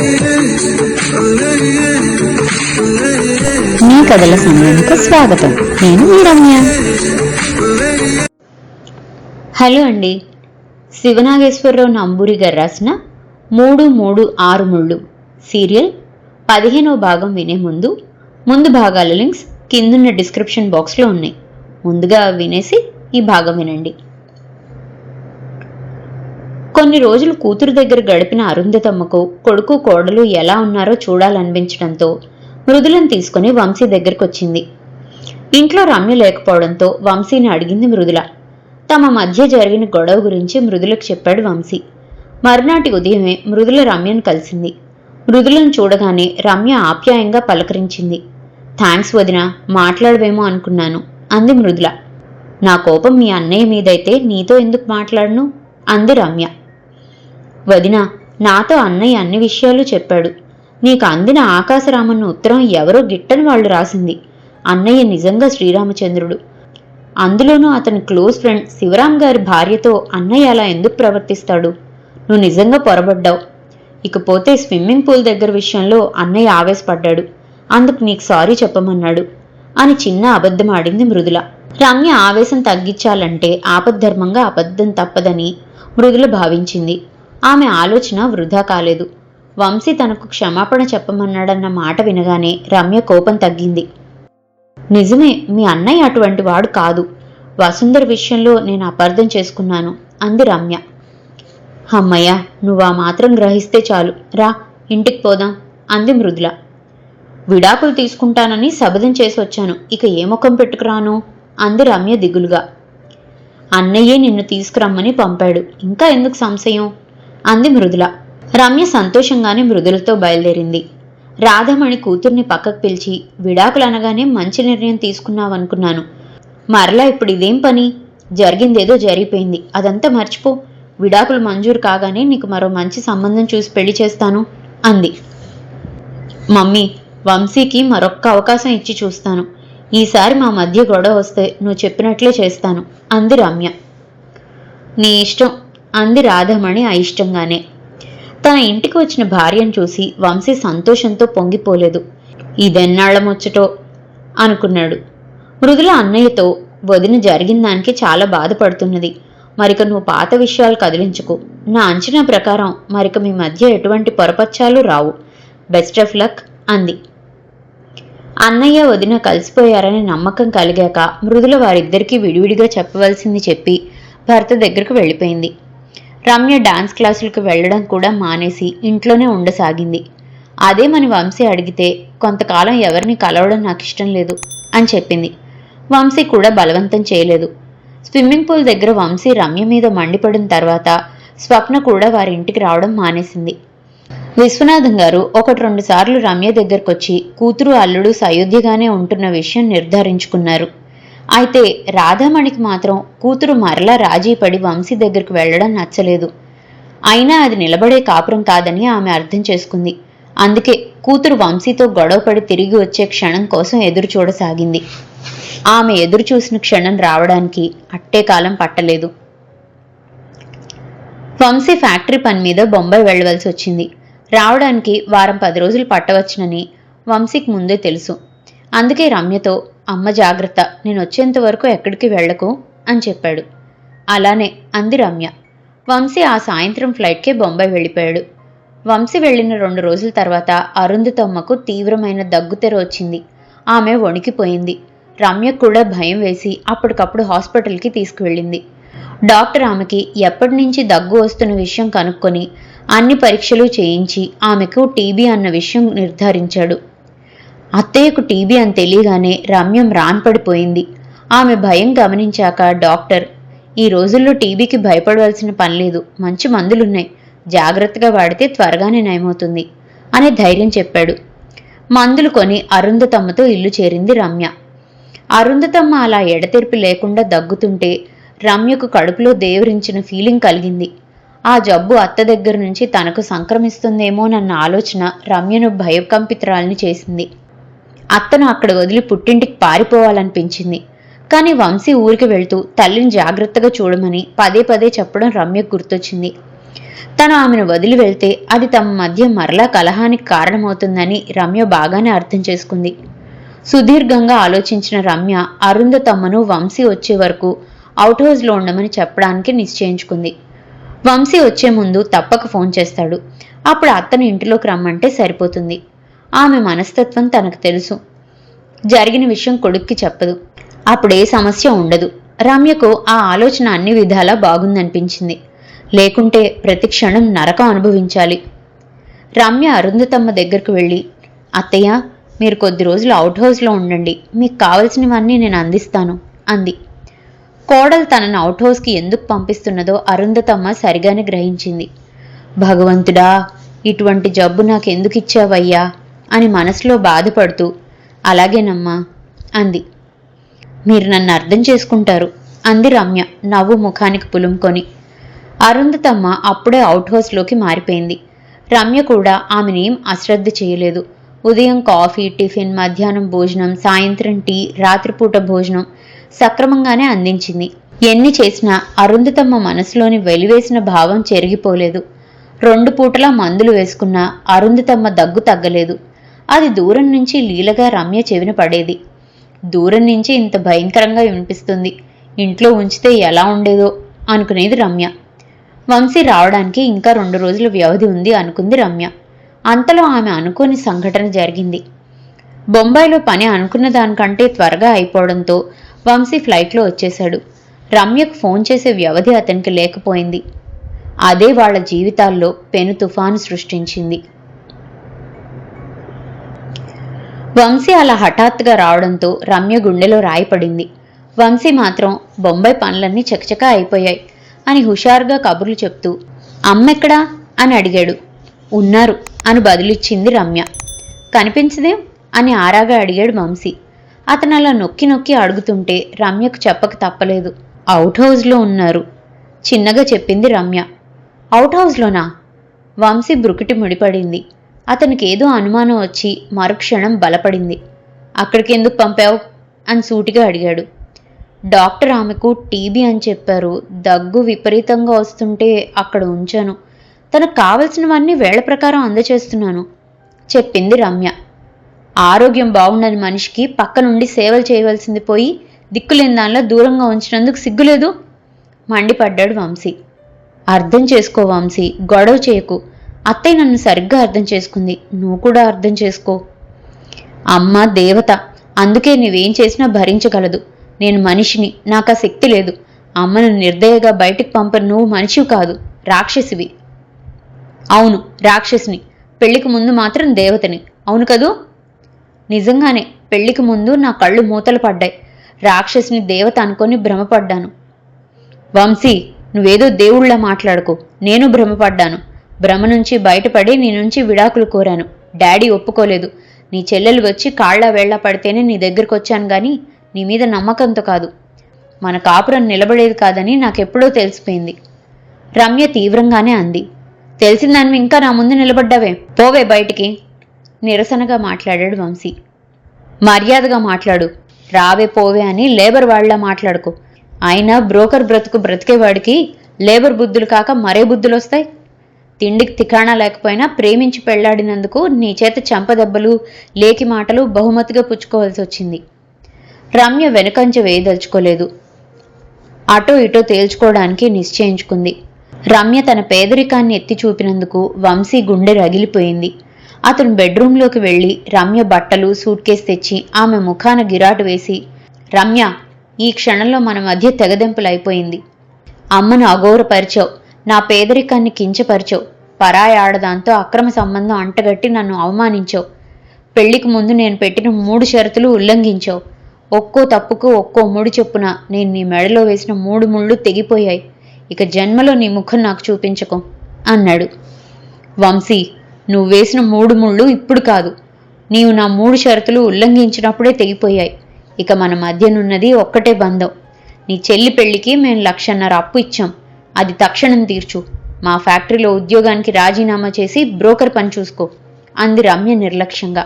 మీ కథల సమయానికి స్వాగతం. నేను మీ రమ్య. హలో అండి. శివనాగేశ్వరరావు నంబూరి గారు రాసిన మూడు మూడు ఆరు ముళ్ళు సీరియల్ పదిహేనవ భాగం వినే ముందు ముందు భాగాల లింక్స్ కిందున్న డిస్క్రిప్షన్ బాక్స్లో ఉన్నాయి. ముందుగా వినేసి ఈ భాగం వినండి. కొన్ని రోజులు కూతురు దగ్గర గడిపిన అరుంధతమ్మకు కొడుకు కోడలు ఎలా ఉన్నారో చూడాలనిపించడంతో మృదులను తీసుకుని వంశీ దగ్గరకొచ్చింది. ఇంట్లో రమ్య లేకపోవడంతో వంశీని అడిగింది మృదుల. తమ మధ్య జరిగిన గొడవ గురించి మృదులకు చెప్పాడు వంశీ. మరునాటి ఉదయమే మృదుల రమ్యను కలిసింది. మృదులను చూడగానే రమ్య ఆప్యాయంగా పలకరించింది. థ్యాంక్స్ వదిన మాట్లాడవేమో అనుకున్నాను అంది మృదుల. నా కోపం మీ అన్నయ్య మీదైతే నీతో ఎందుకు మాట్లాడను? అంది రమ్య. వదిన నాతో అన్నయ్య అన్ని విషయాలు చెప్పాడు. నీకు అందిన ఆకాశరామన్న ఉత్తరం ఎవరో గిట్టని వాళ్ళు రాసింది. అన్నయ్య నిజంగా శ్రీరామచంద్రుడు. అందులోనూ అతని క్లోజ్ ఫ్రెండ్ శివరాం గారి భార్యతో అన్నయ్య అలా ఎందుకు ప్రవర్తిస్తాడు? నువ్వు నిజంగా పొరబడ్డావు. ఇకపోతే స్విమ్మింగ్ పూల్ దగ్గర విషయంలో అన్నయ్య ఆవేశపడ్డాడు. అందుకు నీకు సారీ చెప్పమన్నాడు అని చిన్న అబద్ధం ఆడింది మృదుల. రమ్య ఆవేశం తగ్గించాలంటే ఆపద్ధర్మంగా అబద్ధం తప్పదని మృదుల భావించింది. ఆమె ఆలోచన వృధా కాలేదు. వంశీ తనకు క్షమాపణ చెప్పమన్నాడన్న మాట వినగానే రమ్య కోపం తగ్గింది. నిజమే మీ అన్నయ్య అటువంటి వాడు కాదు. వసుంధర విషయంలో నేను అపార్థం చేసుకున్నాను అంది రమ్య. అమ్మయ్య నువ్వు ఆ మాత్రం గ్రహిస్తే చాలు. రా ఇంటికి పోదాం అంది మృదుల. విడాకులు తీసుకుంటానని శబదం చేసి వచ్చాను. ఇక ఏ ముఖం పెట్టుకురాను? అంది రమ్య దిగులుగా. అన్నయ్యే నిన్ను తీసుకురమ్మని పంపాడు. ఇంకా ఎందుకు సంశయం? అంది మృదుల. రమ్య సంతోషంగానే మృదులతో బయలుదేరింది. రాధమణి కూతుర్ని పక్కకు పిలిచి విడాకులు అనగానే మంచి నిర్ణయం తీసుకున్నావనుకున్నాను. మరలా ఇప్పుడు ఇదేం పని? జరిగిందేదో జరిగిపోయింది. అదంతా మర్చిపో. విడాకులు మంజూరు కాగానే నీకు మరో మంచి సంబంధం చూసి పెళ్ళి చేస్తాను అంది. మమ్మీ వంశీకి మరొక్క అవకాశం ఇచ్చి చూస్తాను. ఈసారి మా మధ్య గొడవ వస్తే నువ్వు చెప్పినట్లే చేస్తాను అంది రమ్య. నీ ఇష్టం. అంది రాధమణి అయిష్టంగానే. తన ఇంటికి వచ్చిన భార్యను చూసి వంశీ సంతోషంతో పొంగిపోలేదు. ఇదెన్నాళ్ళ ముచ్చటో? అనుకున్నాడు. మృదుల అన్నయ్యతో వదిన జరిగిన దానికి చాలా బాధపడుతున్నది. మరిక నువ్వు పాత విషయాలు కదిలించుకు. నా అంచనా ప్రకారం మరిక మీ మధ్య ఎటువంటి పొరపచ్చాలు రావు. బెస్ట్ ఆఫ్ లక్ అంది. అన్నయ్య వదిన కలిసిపోయారనే నమ్మకం కలిగాక మృదుల వారిద్దరికీ విడివిడిగా చెప్పవలసింది చెప్పి భర్త దగ్గరకు వెళ్ళిపోయింది. రమ్య డాన్స్ క్లాసులకు వెళ్ళడం కూడా మానేసి ఇంట్లోనే ఉండసాగింది. అదే మన వంశీ అడిగితే కొంతకాలం ఎవరిని కలవడం నాకు ఇష్టం లేదు అని చెప్పింది. వంశీ కూడా బలవంతం చేయలేదు. స్విమ్మింగ్ పూల్ దగ్గర వంశీ రమ్య మీద మండిపడిన తర్వాత స్వప్న కూడా వారి ఇంటికి రావడం మానేసింది. విశ్వనాథం గారు ఒకటి రెండు సార్లు రమ్య దగ్గరకొచ్చి కూతురు అల్లుడు సయోధ్యగానే ఉంటున్న విషయం నిర్ధారించుకున్నారు. అయితే రాధామణికి మాత్రం కూతురు మరలా రాజీ పడి వంశీ దగ్గరికి వెళ్ళడం నచ్చలేదు. అయినా అది నిలబడే కాపురం కాదని ఆమె అర్థం చేసుకుంది. అందుకే కూతురు వంశీతో గొడవపడి తిరిగి వచ్చే క్షణం కోసం ఎదురు చూడసాగింది. ఆమె ఎదురు చూసిన క్షణం రావడానికి అట్టే కాలం పట్టలేదు. వంశీ ఫ్యాక్టరీ పని మీద బొంబాయి వెళ్ళవలసి వచ్చింది. రావడానికి వారం పది రోజులు పట్టవచ్చునని వంశీకి ముందే తెలుసు. అందుకే రమ్యతో అమ్మ జాగ్రత్త నేను వచ్చేంత వరకు ఎక్కడికి వెళ్ళకు అని చెప్పాడు. అలానే అంది రమ్య. వంశీ ఆ సాయంత్రం ఫ్లైట్కే బొంబాయి వెళ్ళిపోయాడు. వంశీ వెళ్ళిన రెండు రోజుల తర్వాత అరుంధతమ్మకు తీవ్రమైన దగ్గుతెర వచ్చింది. ఆమె వణికిపోయింది. రమ్య కూడా భయం వేసి అప్పటికప్పుడు హాస్పిటల్కి తీసుకువెళ్ళింది. డాక్టర్ ఆమెకి ఎప్పటి నుంచి దగ్గు వస్తున్న విషయం కనుక్కొని అన్ని పరీక్షలు చేయించి ఆమెకు టీబీ అన్న విషయం నిర్ధారించాడు. అత్తయ్యకు టీబీ అని తెలియగానే రమ్యం రాన్పడిపోయింది. ఆమె భయం గమనించాక డాక్టర్ ఈ రోజుల్లో టీబీకి భయపడవలసిన పని లేదు. మంచి మందులున్నాయి. జాగ్రత్తగా వాడితే త్వరగానే నయమవుతుంది అని ధైర్యం చెప్పాడు. మందులు కొని అరుంధతమ్మతో ఇల్లు చేరింది రమ్య. అరుంధతమ్మ అలా ఎడతెరిపి లేకుండా దగ్గుతుంటే రమ్యకు కడుపులో దేవరించిన ఫీలింగ్ కలిగింది. ఆ జబ్బు అత్త దగ్గర నుంచి తనకు సంక్రమిస్తుందేమోనన్న ఆలోచన రమ్యను భయకంపితురాల్ని చేసింది. అత్తను అక్కడ వదిలి పుట్టింటికి పారిపోవాలనిపించింది. కానీ వంశీ ఊరికి వెళ్తూ తల్లిని జాగ్రత్తగా చూడమని పదే పదే చెప్పడం రమ్యకు గుర్తొచ్చింది. తను ఆమెను వదిలి వెళ్తే అది తమ మధ్య మరలా కలహానికి కారణమవుతుందని రమ్య బాగానే అర్థం చేసుకుంది. సుదీర్ఘంగా ఆలోచించిన రమ్య అరుంధతమ్మను వంశీ వచ్చే వరకు అవుట్ హౌస్లో ఉండమని చెప్పడానికి నిశ్చయించుకుంది. వంశీ వచ్చే ముందు తప్పక ఫోన్ చేస్తాడు. అప్పుడు అత్తను ఇంటిలోకి రమ్మంటే సరిపోతుంది. ఆమె మనస్తత్వం తనకు తెలుసు. జరిగిన విషయం కొడుక్కి చెప్పదు. అప్పుడే సమస్య ఉండదు. రమ్యకు ఆ ఆలోచన అన్ని విధాలా బాగుందనిపించింది. లేకుంటే ప్రతి క్షణం నరకం అనుభవించాలి. రమ్య అరుంధతమ్మ దగ్గరకు వెళ్ళి అత్తయ్య మీరు కొద్ది రోజులు అవుట్ హౌస్లో ఉండండి. మీకు కావలసినవన్నీ నేను అందిస్తాను అంది. కోడలు తనను అవుట్ హౌస్కి ఎందుకు పంపిస్తున్నదో అరుంధతమ్మ సరిగానే గ్రహించింది. భగవంతుడా ఇటువంటి జబ్బు నాకు ఎందుకు ఇచ్చావయ్యా? అని మనసులో బాధపడుతూ అలాగేనమ్మా అంది. మీరు నన్ను అర్థం చేసుకుంటారు అంది రమ్య నవ్వు ముఖానికి పులుముకొని. అరుంధతమ్మ అప్పుడే అవుట్ హౌస్లోకి మారిపోయింది. రమ్య కూడా ఆమెనేం అశ్రద్ధ చేయలేదు. ఉదయం కాఫీ టిఫిన్ మధ్యాహ్నం భోజనం సాయంత్రం టీ రాత్రిపూట భోజనం సక్రమంగానే అందించింది. ఎన్ని చేసినా అరుంధతమ్మ మనసులోని వెలివేసిన భావం చెరిగిపోలేదు. రెండు పూటలా మందులు వేసుకున్నా అరుంధతమ్మ దగ్గు తగ్గలేదు. అది దూరం నుంచి లీలగా రమ్య చెవిన పడేది. దూరం నుంచి ఇంత భయంకరంగా వినిపిస్తుంది. ఇంట్లో ఉంచితే ఎలా ఉండేదో అనుకునేది రమ్య. వంశీ రావడానికి ఇంకా రెండు రోజుల వ్యవధి ఉంది అనుకుంది రమ్య. అంతలో ఆమె అనుకోని సంఘటన జరిగింది. బొంబాయిలో పని అనుకున్న దానికంటే త్వరగా అయిపోవడంతో వంశీ ఫ్లైట్లో వచ్చేశాడు. రమ్యకు ఫోన్ చేసే వ్యవధి అతనికి లేకపోయింది. అదే వాళ్ళ జీవితాల్లో పెను తుఫాను సృష్టించింది. వంశీ అలా హఠాత్తుగా రావడంతో రమ్య గుండెలో రాయిపడింది. వంశీ మాత్రం బొంబాయి పనులన్నీ చకచకా అయిపోయాయి అని హుషారుగా కబుర్లు చెప్తూ అమ్మెక్కడా? అని అడిగాడు. ఉన్నారు అని బదులిచ్చింది రమ్య. కనిపించదేం? అని ఆరాగా అడిగాడు వంశీ. అతను అలా నొక్కి నొక్కి అడుగుతుంటే రమ్యకు చెప్పక తప్పలేదు. అవుట్ హౌస్లో ఉన్నారు చిన్నగా చెప్పింది రమ్య. అవుట్ హౌస్లోనా వంశీ బ్రుకిటి ముడిపడింది. అతనికి ఏదో అనుమానం వచ్చి మరుక్షణం బలపడింది. అక్కడికి ఎందుకు పంపావు? అని సూటిగా అడిగాడు. డాక్టర్ ఆమెకు టీబీ అని చెప్పారు. దగ్గు విపరీతంగా వస్తుంటే అక్కడ ఉంచాను. తనకు కావలసినవన్నీ వేళ ప్రకారం అందచేస్తున్నాను చెప్పింది రమ్య. ఆరోగ్యం బాగుండని మనిషికి పక్క నుండి సేవలు చేయవలసింది పోయి దిక్కులేని దానిలో దూరంగా ఉంచినందుకు సిగ్గులేదు? మండిపడ్డాడు వంశీ. అర్థం చేసుకో వంశీ గొడవ చేయకు. అత్తయ్య నన్ను సరిగ్గా అర్థం చేసుకుంది. నువ్వు కూడా అర్థం చేసుకో. అమ్మ దేవత అందుకే నువ్వేం చేసినా భరించగలదు. నేను మనిషిని నాకు ఆ శక్తి లేదు. అమ్మను నిర్దయగా బయటికి పంపను నువ్వు మనిషివి కాదు రాక్షసివి. అవును రాక్షసిని. పెళ్ళికి ముందు మాత్రం దేవతని. అవును కదూ? నిజంగానే పెళ్ళికి ముందు నా కళ్ళు మూతలు పడ్డాయి. రాక్షసిని దేవత అనుకొని భ్రమపడ్డాను. వంశీ నువ్వేదో దేవుళ్ళ మాట్లాడుకో. నేను భ్రమపడ్డాను. భ్రమ నుంచి బయటపడి నీ నుంచి విడాకులు కోరాను. డాడీ ఒప్పుకోలేదు. నీ చెల్లెలు వచ్చి కాళ్ళ వేళ్ళ పడితేనే నీ దగ్గరకు వచ్చాను గాని నీ మీద నమ్మకంతో కాదు. మన కాపురం నిలబడేది కాదని నాకెప్పుడో తెలిసిపోయింది. రమ్య తీవ్రంగానే అంది. తెలిసిన ఇంకా నా ముందు నిలబడ్డావే? పోవే బయటికి. నిరసనగా మాట్లాడాడు వంశీ. మర్యాదగా మాట్లాడు. రావే పోవే అని లేబర్ వాళ్ళ మాట్లాడుకో. అయినా బ్రోకర్ బ్రతుకు బ్రతికేవాడికి లేబర్ బుద్ధులు కాక మరే బుద్ధులు వస్తాయి తిండికి తికాణా లేకపోయినా ప్రేమించి పెళ్ళాడినందుకు నీ చేత చెంపదెబ్బలు లేకి మాటలు బహుమతిగా పుచ్చుకోవాల్సి వచ్చింది. రమ్య వెనుకంచ వేయదలుచుకోలేదు. అటో ఇటో తేల్చుకోవడానికి నిశ్చయించుకుంది. రమ్య తన పేదరికాన్ని ఎత్తి చూపినందుకు వంశీ గుండె రగిలిపోయింది. అతను బెడ్రూంలోకి వెళ్ళి రమ్య బట్టలు సూట్ కేస్ తెచ్చి ఆమె ముఖాన గిరాటు వేసి రమ్య ఈ క్షణంలో మన మధ్య తెగదెంపులైపోయింది. అమ్మను అఘోరపరిచావు. నా పేదరికాన్ని కించపరిచావు. పరాయి ఆడదాంతో అక్రమ సంబంధం అంటగట్టి నన్ను అవమానించావు. పెళ్ళికి ముందు నేను పెట్టిన మూడు షరతులు ఉల్లంఘించావు. ఒక్కో తప్పుకు ఒక్కో ముడి చొప్పున నేను నీ మెడలో వేసిన మూడు ముళ్ళు తెగిపోయాయి. ఇక జన్మలో నీ ముఖం నాకు చూపించకు అన్నాడు. వంశీ నువ్వు వేసిన మూడు ముళ్ళు ఇప్పుడు కాదు. నీవు నా మూడు షరతులు ఉల్లంఘించినప్పుడే తెగిపోయాయి. ఇక మన మధ్యనున్నది ఒక్కటే బంధం. నీ చెల్లి పెళ్ళికి మేము లక్షన్నర అప్పు ఇచ్చాం. అది తక్షణం తీర్చు. మా ఫ్యాక్టరీలో ఉద్యోగానికి రాజీనామా చేసి బ్రోకర్ పని చూసుకో. అంది రమ్య నిర్లక్ష్యంగా.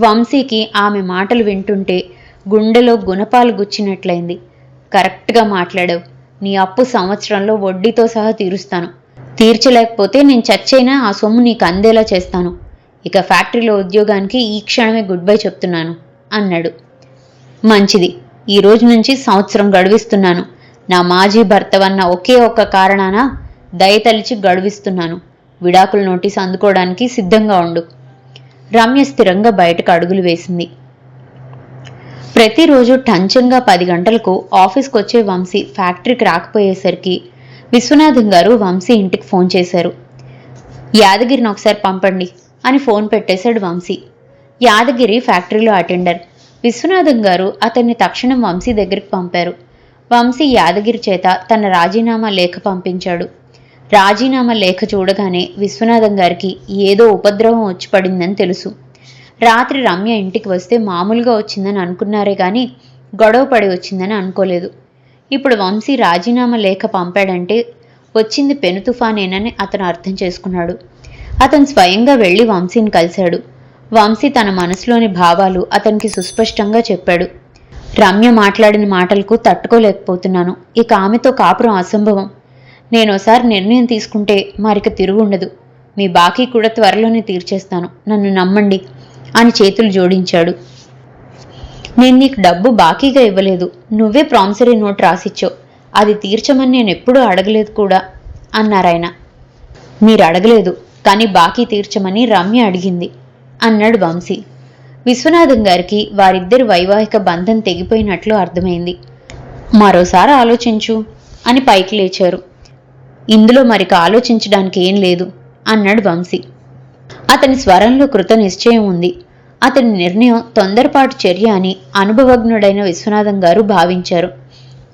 వంశీకి ఆమె మాటలు వింటుంటే గుండెలో గుణపాలు గుచ్చినట్లయింది. కరెక్ట్గా మాట్లాడావు. నీ అప్పు సంవత్సరంలో వడ్డీతో సహా తీరుస్తాను. తీర్చలేకపోతే నేను చచ్చైనా ఆ సొమ్ము నీకు అందేలా చేస్తాను. ఇక ఫ్యాక్టరీలో ఉద్యోగానికి ఈ క్షణమే గుడ్ బై చెప్తున్నాను అన్నాడు. మంచిది. ఈ రోజు నుంచి సంవత్సరం గడువిస్తున్నాను. నా మాజీ భర్తవన్న ఒకే ఒక్క కారణాన దయతలిచి గడువిస్తున్నాను. విడాకుల నోటీస్ అందుకోవడానికి సిద్ధంగా ఉండు. రమ్య స్థిరంగా బయటకు అడుగులు వేసింది. ప్రతిరోజు టంచంగా పది గంటలకు ఆఫీస్కి వచ్చే వంశీ ఫ్యాక్టరీకి రాకపోయేసరికి విశ్వనాథం గారు వంశీ ఇంటికి ఫోన్ చేశారు. యాదగిరిని ఒకసారి పంపండి అని ఫోన్ పెట్టేశాడు వంశీ. యాదగిరి ఫ్యాక్టరీలో అటెండర్. విశ్వనాథం గారు అతన్ని తక్షణం వంశీ దగ్గరికి పంపారు. వంశీ యాదగిరి చేత తన రాజీనామా లేఖ పంపించాడు. రాజీనామా లేఖ చూడగానే విశ్వనాథం గారికి ఏదో ఉపద్రవం వచ్చి పడిందని తెలుసు. రాత్రి రమ్య ఇంటికి వస్తే మామూలుగా వచ్చిందని అనుకున్నారే కానీ గొడవ పడి వచ్చిందని అనుకోలేదు. ఇప్పుడు వంశీ రాజీనామా లేఖ పంపాడంటే వచ్చింది పెను తుఫానేనని అతను అర్థం చేసుకున్నాడు. అతను స్వయంగా వెళ్ళి వంశీని కలిశాడు. వంశీ తన మనసులోని భావాలు అతనికి సుస్పష్టంగా చెప్పాడు. రమ్య మాట్లాడిన మాటలకు తట్టుకోలేకపోతున్నాను. ఇక ఆమెతో కాపురం అసంభవం. నేనోసారి నిర్ణయం తీసుకుంటే మరిక తిరుగుండదు. మీ బాకీ కూడా త్వరలోనే తీర్చేస్తాను. నన్ను నమ్మండి అని చేతులు జోడించాడు. నేను నీకు డబ్బు బాకీగా ఇవ్వలేదు. నువ్వే ప్రామిసరీ నోట్ రాసిచ్చావు. అది తీర్చమని నేను ఎప్పుడూ అడగలేదు కూడా అన్నారాయన మీరు అడగలేదు కానీ బాకీ తీర్చమని రమ్య అడిగింది. అన్నాడు వంశీ. విశ్వనాథం గారికి వారిద్దరి వైవాహిక బంధం తెగిపోయినట్లు అర్థమైంది. మరోసారి ఆలోచించు అని పైకి లేచారు. ఇందులో మరిక ఆలోచించడానికి ఏం లేదు అన్నాడు వంశీ. అతని స్వరంలో కృత నిశ్చయం ఉంది. అతని నిర్ణయం తొందరపాటు చర్య అని అనుభవజ్ఞుడైన విశ్వనాథం గారు భావించారు.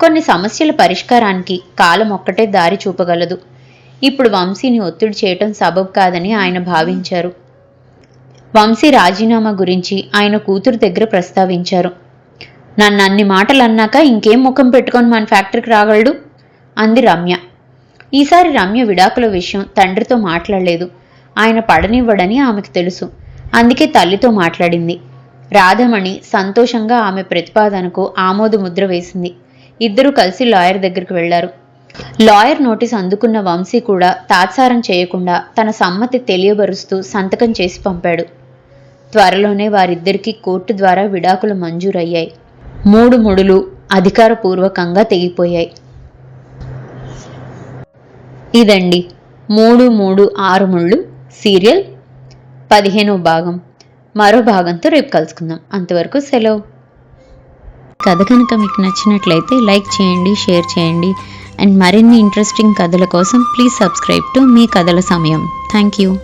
కొన్ని సమస్యల పరిష్కారానికి కాలం ఒక్కటే దారి చూపగలదు. ఇప్పుడు వంశీని ఒత్తిడి చేయటం సబబు కాదని ఆయన భావించారు. వంశీ రాజీనామా గురించి ఆయన కూతురు దగ్గర ప్రస్తావించారు. నన్ను అన్ని మాటలు అన్నాక ఇంకేం ముఖం పెట్టుకొని మన ఫ్యాక్టరీకి రాగలడు? అంది రమ్య. ఈసారి రమ్య విడాకుల విషయం తండ్రితో మాట్లాడలేదు. ఆయన పడనివ్వడని ఆమెకు తెలుసు. అందుకే తల్లితో మాట్లాడింది. రాధమణి సంతోషంగా ఆమె ప్రతిపాదనకు ఆమోదముద్ర వేసింది. ఇద్దరూ కలిసి లాయర్ దగ్గరికి వెళ్ళారు. లాయర్ నోటీస్ అందుకున్న వంశీ కూడా తాత్సారం చేయకుండా తన సమ్మతి తెలియబరుస్తూ సంతకం చేసి పంపాడు. త్వరలోనే వారిద్దరికీ కోర్టు ద్వారా విడాకులు మంజూరయ్యాయి. మూడు ముడులు అధికారపూర్వకంగా తెగిపోయాయి. ఇదండి మూడు మూడు ఆరు ముళ్ళు సీరియల్ పదిహేనో భాగం. మరో భాగంతో రేపు కలుసుకుందాం. అంతవరకు సెలవు. కథ కనుక మీకు నచ్చినట్లయితే లైక్ చేయండి షేర్ చేయండి. అండ్ మరిన్ని ఇంట్రెస్టింగ్ కథల కోసం ప్లీజ్ సబ్స్క్రైబ్ టు మీ కథల సమయం. Thank you.